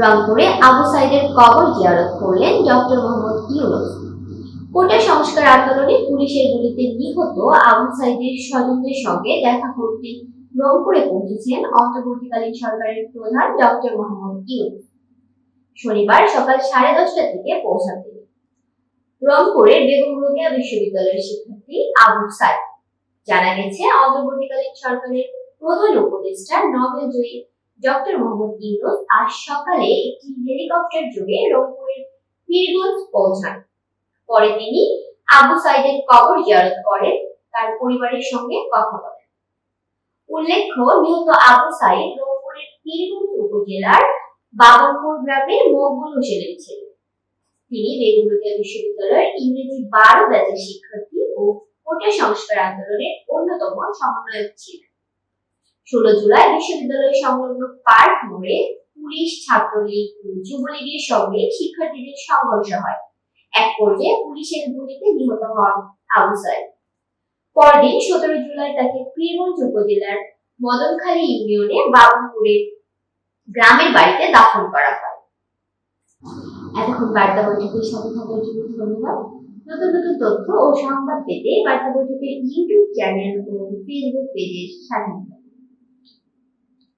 রংপুরে আবু সাইদের কবর জিয়ারত করলেন ডক্টর মোহাম্মদ ইউনুস। কোটা সংস্কার আন্দোলনে পুলিশের গুলিতে নিহত আবু সাইদের স্বজনদের সঙ্গে দেখা করতে রংপুরে পৌঁছেছেন অন্তর্বর্তীকালীন সরকারের প্রধান ডক্টর মোহাম্মদ ইউনুস। শনিবার সকাল সাড়ে দশটা থেকে পৌঁছান তিনি রংপুরের বেগম রোকেয়া বিশ্ববিদ্যালয়ের শিক্ষার্থী আবু সাইদ। জানা গেছে, অন্তর্বর্তীকালীন সরকারের প্রধান উপদেষ্টা নোবেল জয়ী ডক্টর মোহাম্মদ ইউনুস আজ সকালে একটি হেলিকপ্টার যোগে রংপুরের পীরগঞ্জ পৌঁছান। পরে তিনি আবু সাইদের কবর জিয়ারত করেন, তার পরিবারের সঙ্গে কথা বলেন। উল্লেখ্য, নিহত আবু সাইদ রংপুরের পীরগঞ্জ উপজেলার বাবনপুর গ্রামের মকবুল হোসেনের ছেলে। তিনি বেগম রোকেয়া বিশ্ববিদ্যালয়ের ইংরেজি বারো ব্যাচের শিক্ষার্থী ও কোটা সংস্কার আন্দোলনের অন্যতম সমন্বয়ক ছিলেন। ষোলো জুলাই বিশ্ববিদ্যালয় সংলগ্ন পার্ক মোড়ে পুলিশ, ছাত্রলীগ যুবলীগের সঙ্গে শিক্ষার্থীদের সংঘর্ষ হয়। এক পর্যায়ে পুলিশের গুলিতে নিহত হন আবু সাইদ। পরদিন সতেরো জুলাই তাকে পীরগঞ্জ উপজেলার মদনখালী ইউনিয়নে বাবনপুরের গ্রামের বাড়িতে দাফন করা হয়। এতক্ষণ বার্তা বৈঠকের সাথে থাকার জন্য ধন্যবাদ। নতুন নতুন তথ্য ও সংবাদ পেতে বার্তা বৈঠকের ইউটিউব চ্যানেল ও ফেসবুক পেজের সাথে।